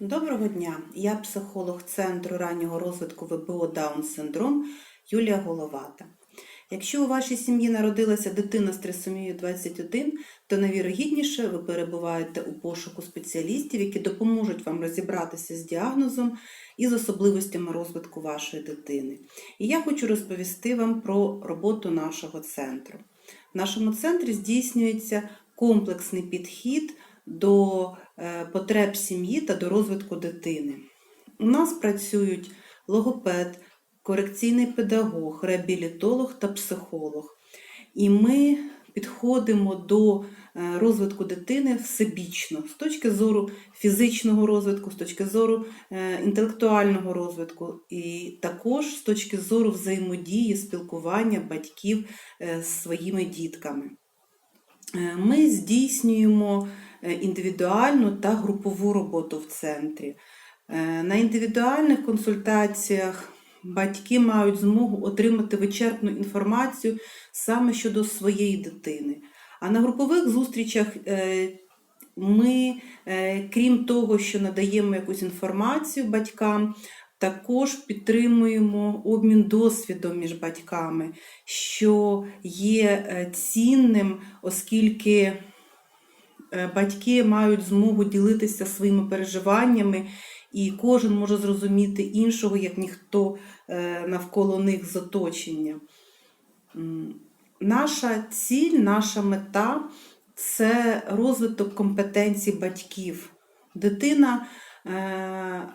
Доброго дня! Я психолог Центру раннього розвитку ВПО Даун синдром Юлія Головата. Якщо у вашій сім'ї народилася дитина з трисомією 21, то найвірогідніше ви перебуваєте у пошуку спеціалістів, які допоможуть вам розібратися з діагнозом і з особливостями розвитку вашої дитини. І я хочу розповісти вам про роботу нашого центру. В нашому центрі здійснюється комплексний підхід до е, потреб сім'ї та до розвитку дитини. У нас працюють логопед, корекційний педагог, реабілітолог та психолог. І ми підходимо до е, розвитку дитини всебічно з точки зору фізичного розвитку, з точки зору е, інтелектуального розвитку, і також з точки зору взаємодії, спілкування батьків з своїми дітками. Ми здійснюємо індивідуальну та групову роботу в центрі. Е, На індивідуальних консультаціях батьки мають змогу отримати вичерпну інформацію саме щодо своєї дитини. А на групових зустрічах е, ми, е, крім того, що надаємо якусь інформацію батькам, також підтримуємо обмін досвідом між батьками, що є е, цінним, оскільки е, батьки мають змогу ділитися своїми переживаннями, і кожен може зрозуміти іншого, як ніхто е, навколо них з оточення. Наша ціль, наша мета це розвиток компетенцій батьків. Дитина е,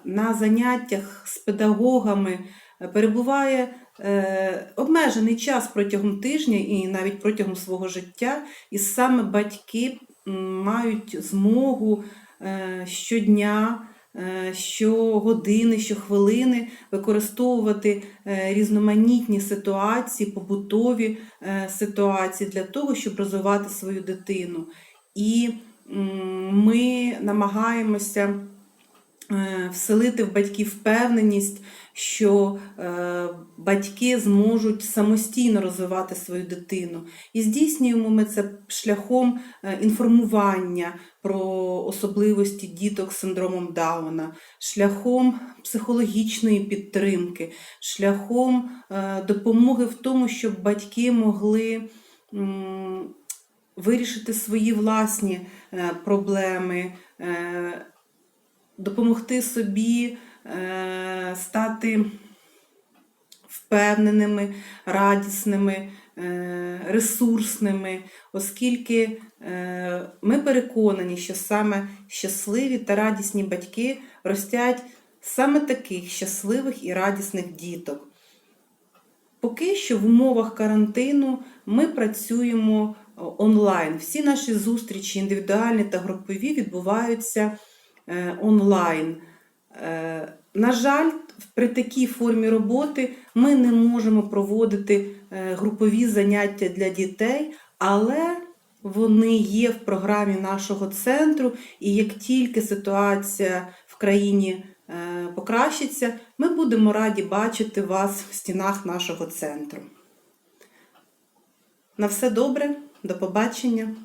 на заняттях з педагогами е, перебуває е, обмежений час протягом тижня і навіть протягом свого життя, і саме батьки мають змогу е, щодня, е, щогодини, щохвилини використовувати е, різноманітні ситуації, побутові ситуації для того, щоб розвивати свою дитину. І ми намагаємося вселити в батьків впевненість, що е, батьки зможуть самостійно розвивати свою дитину. І здійснюємо ми це шляхом е, інформування про особливості діток з синдромом Дауна, шляхом психологічної підтримки, шляхом е, допомоги в тому, щоб батьки могли. Вирішити свої власні е, проблеми, е, допомогти собі е, стати впевненими, радісними, е, ресурсними, оскільки е, ми переконані, що саме щасливі та радісні батьки ростять саме таких щасливих і радісних діток. Поки що в умовах карантину ми працюємо онлайн. Всі наші зустрічі, індивідуальні та групові, відбуваються онлайн. Е, на жаль, при такій формі роботи ми не можемо проводити е, групові заняття для дітей, але вони є в програмі нашого центру, і як тільки ситуація в країні е, покращиться, ми будемо раді бачити вас в стінах нашого центру. На все добре, до побачення!